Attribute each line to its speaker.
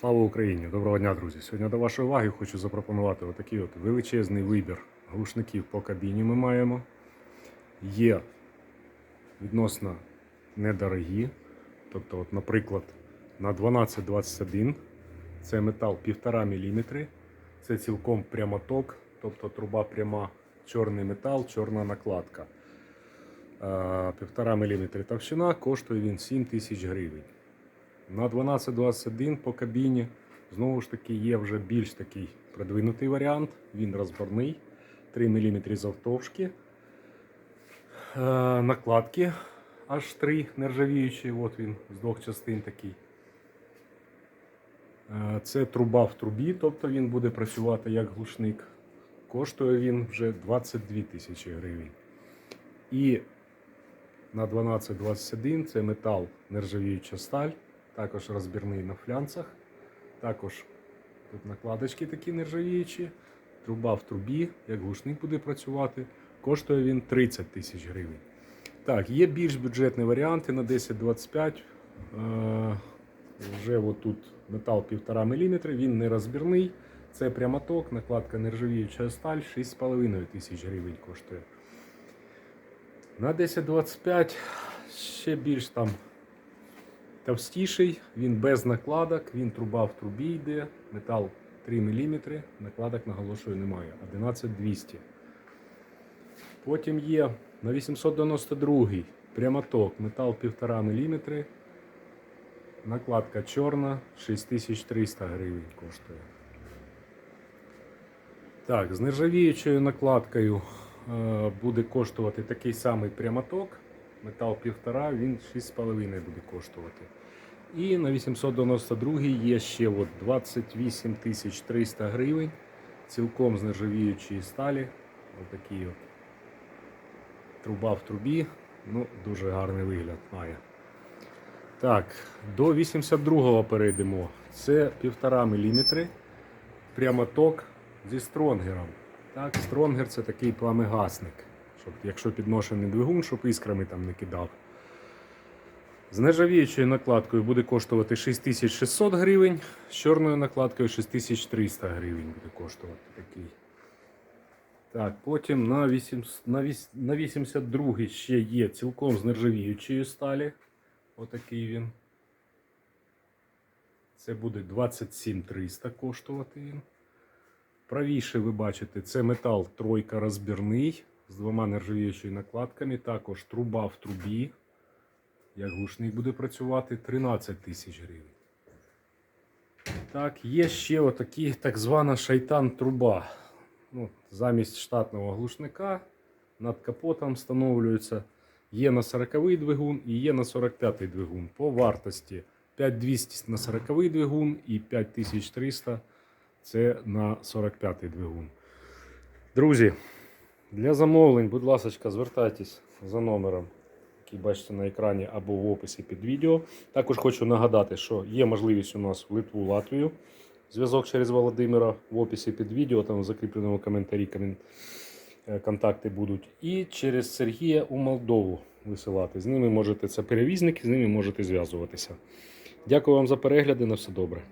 Speaker 1: Слава Україні! Доброго дня, друзі! Сьогодні до вашої уваги хочу запропонувати отакий от величезний вибір глушників по кабіні ми маємо. Є відносно недорогі. Тобто, от, наприклад, на 1221 це метал 1,5 мм. Це цілком прямоток, тобто труба пряма, чорний метал, чорна накладка. Е, 1,5 мм товщина, коштує він 7 тисяч гривень. На 1221 по кабіні знову ж таки є вже більш такий продвинутий варіант. Він розборний, 3 мм завтовшки. Е, Накладки аж 3 нержавіючі, от він з двох частин такий. Е, Це труба в трубі, тобто він буде працювати як глушник. Коштує він вже 22 тисячі гривень. І на 1221 це метал нержавіюча сталь, також розбірний на флянцах. Також тут накладочки такі нержавіючі, труба в трубі, як глушник буде працювати. Коштує він 30 тисяч гривень. Так, є більш бюджетні варіанти на 1025. Е, вже отут метал 1,5 мм, він не розбірний. Це прямоток, накладка нержавіюча сталь, 6,5 тисяч гривень коштує. На 1025 ще більш там товстіший, він без накладок, він труба в трубі йде, метал 3 мм, накладок наголошую немає, 11200. Потім є на 892 прямоток, метал 1,5 мм, накладка чорна, 6300 гривень коштує. Так, з нержавіючою накладкою е, буде коштувати такий самий прямоток. Метал 1,5, він 6,5 буде коштувати. І на 892 є ще от 28 300 гривень. Цілком з нержавіючої сталі. Отакий от. Труба в трубі. Ну, дуже гарний вигляд має. Так, до 82-го перейдемо. Це 1,5 мм. Прямоток зі стронгером. Так, стронгер це такий пламегасник. Щоб, якщо підношений двигун, щоб іскрами там не кидав. З нержавіючою накладкою буде коштувати 6600 гривень, з чорною накладкою 6300 гривень буде коштувати такий. Так, потім на, 8, на, 8, на 82 ще є цілком з нержавіючої сталі. Отакий він. Це буде 27300 коштувати він. Правіше ви бачите, це метал тройка розбірний з двома нержавіючими накладками. Також труба в трубі. Як глушник буде працювати 13 тисяч гривень. Так, є ще отакі так звана шайтан труба. Ну, замість штатного глушника над капотом встановлюється. Є на 40-й двигун і є на 45-й двигун. По вартості 5200 на 40-й двигун і 5300 це на 45-й двигун. Друзі, для замовлень, будь ласка, звертайтесь за номером, який бачите на екрані або в описі під відео. Також хочу нагадати, що є можливість у нас в Литву, Латвію. Зв'язок через Володимира в описі під відео, там в закріпленому коментарі е, контакти будуть. І через Сергія у Молдову висилати. З ними можете, це перевізники, з ними можете зв'язуватися. Дякую вам за перегляди, на все добре.